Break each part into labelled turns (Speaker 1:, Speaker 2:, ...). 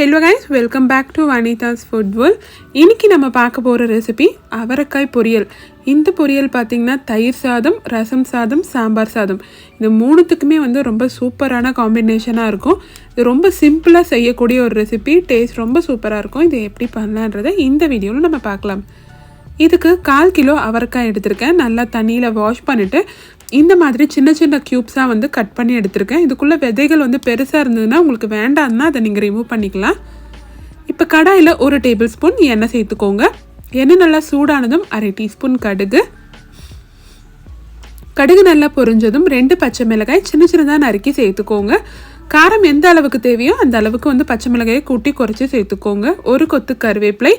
Speaker 1: Hello guys welcome back to Vanitha's food world இன்றைக்கி நம்ம பார்க்க போகிற ரெசிபி அவரைக்காய் பொரியல். இந்த பொரியல் பார்த்திங்கன்னா தயிர் சாதம் ரசம் சாதம் சாம்பார் சாதம். இந்த மூணுத்துக்குமே வந்து ரொம்ப சூப்பரான காம்பினேஷனாக இருக்கும். இது ரொம்ப சிம்பிளாக செய்யக்கூடிய ஒரு ரெசிபி டேஸ்ட் ரொம்ப சூப்பராக இருக்கும். இது எப்படி பண்ணலான்றதை இந்த வீடியோவில் நம்ம பார்க்கலாம். இதுக்கு கால் கிலோ அவரைக்காய் எடுத்திருக்கேன். நல்லா தண்ணியில் வாஷ் பண்ணிவிட்டு இந்த மாதிரி சின்ன சின்ன க்யூப்ஸாக வந்து கட் பண்ணி எடுத்திருக்கேன். இதுக்குள்ளே விதைகள் வந்து பெருசாக இருந்ததுன்னா உங்களுக்கு வேண்டாம்னா அதை நீங்கள் ரிமூவ் பண்ணிக்கலாம். இப்போ கடாயில் ஒரு டேபிள் ஸ்பூன் எண்ணெய் சேர்த்துக்கோங்க. எண்ணெய் நல்லா சூடானதும் அரை டீஸ்பூன் கடுகு. கடுகு நல்லா பொரிஞ்சதும் ரெண்டு பச்சை மிளகாய் சின்ன சின்னதாக நறுக்கி சேர்த்துக்கோங்க. காரம் எந்த அளவுக்கு தேவையோ அந்த அளவுக்கு வந்து பச்சை மிளகாயை கூட்டி குறைச்சி சேர்த்துக்கோங்க. ஒரு கொத்து கருவேப்பிலை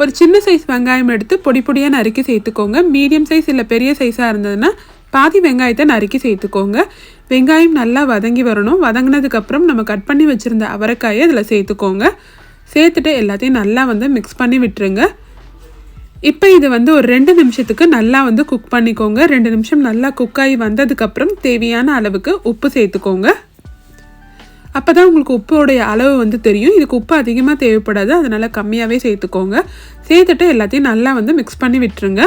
Speaker 1: ஒரு சின்ன சைஸ் வெங்காயம் எடுத்து பொடி பொடியாக நறுக்கி சேர்த்துக்கோங்க. மீடியம் சைஸ் இல்லை பெரிய சைஸாக இருந்ததுன்னா பாதி வெங்காயத்தை நறுக்கி சேர்த்துக்கோங்க. வெங்காயம் நல்லா வதங்கி வரணும். வதங்கினதுக்கப்புறம் நம்ம கட் பண்ணி வச்சுருந்த அவரைக்காயை அதில் சேர்த்துக்கோங்க. சேர்த்துட்டு எல்லாத்தையும் நல்லா வந்து மிக்ஸ் பண்ணி விட்டுருங்க. இப்போ இது வந்து ஒரு ரெண்டு நிமிஷத்துக்கு நல்லா வந்து குக் பண்ணிக்கோங்க. ரெண்டு நிமிஷம் நல்லா குக் ஆகி வந்ததுக்கப்புறம் தேவையான அளவுக்கு உப்பு சேர்த்துக்கோங்க. அப்போ தான் உங்களுக்கு உப்போடைய அளவு வந்து தெரியும். இதுக்கு உப்பு அதிகமாக தேவைப்படாது. அதனால் கம்மியாகவே சேர்த்துக்கோங்க. சேர்த்துட்டு எல்லாத்தையும் நல்லா வந்து மிக்ஸ் பண்ணி விட்டுருங்க.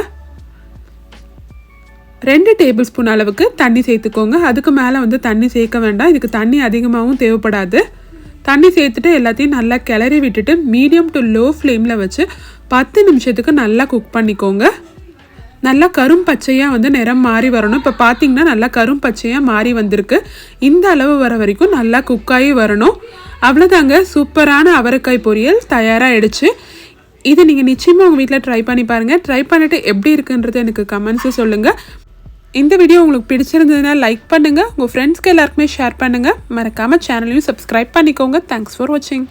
Speaker 1: ரெண்டு டேபிள் ஸ்பூன் அளவுக்கு தண்ணி சேர்த்துக்கோங்க. அதுக்கு மேலே வந்து தண்ணி சேர்க்க வேண்டாம். இதுக்கு தண்ணி அதிகமாகவும் தேவைப்படாது. தண்ணி சேர்த்துட்டு எல்லாத்தையும் நல்லா கிளறி விட்டுட்டு மீடியம் டு லோ ஃப்ளேமில் வச்சு பத்து நிமிஷத்துக்கு நல்லா குக் பண்ணிக்கோங்க. நல்லா கரும் பச்சையாக வந்து நிறம் மாறி வரணும். இப்போ பார்த்தீங்கன்னா நல்லா கரும் பச்சையாக மாறி வந்திருக்கு. இந்த அளவு வர வரைக்கும் நல்லா குக்காகி வரணும். அவ்வளோதாங்க சூப்பரான அவரைக்காய் பொரியல் தயாராகிடுச்சு இது நீங்கள் நிச்சயமாக உங்கள் வீட்டில் ட்ரை பண்ணி பாருங்கள் ட்ரை பண்ணிவிட்டு எப்படி இருக்குன்றது எனக்கு கமெண்ட்ஸு சொல்லுங்கள் இந்த வீடியோ உங்களுக்கு பிடிச்சிருந்ததுன்னா லைக் பண்ணுங்கள் உங்கள் ஃப்ரெண்ட்ஸ்க்கு எல்லாருக்குமே ஷேர் பண்ணுங்கள் மறக்காமல் சேனலையும் சப்ஸ்கிரைப் பண்ணிக்கோங்க. தேங்க்ஸ் ஃபார் வாட்சிங்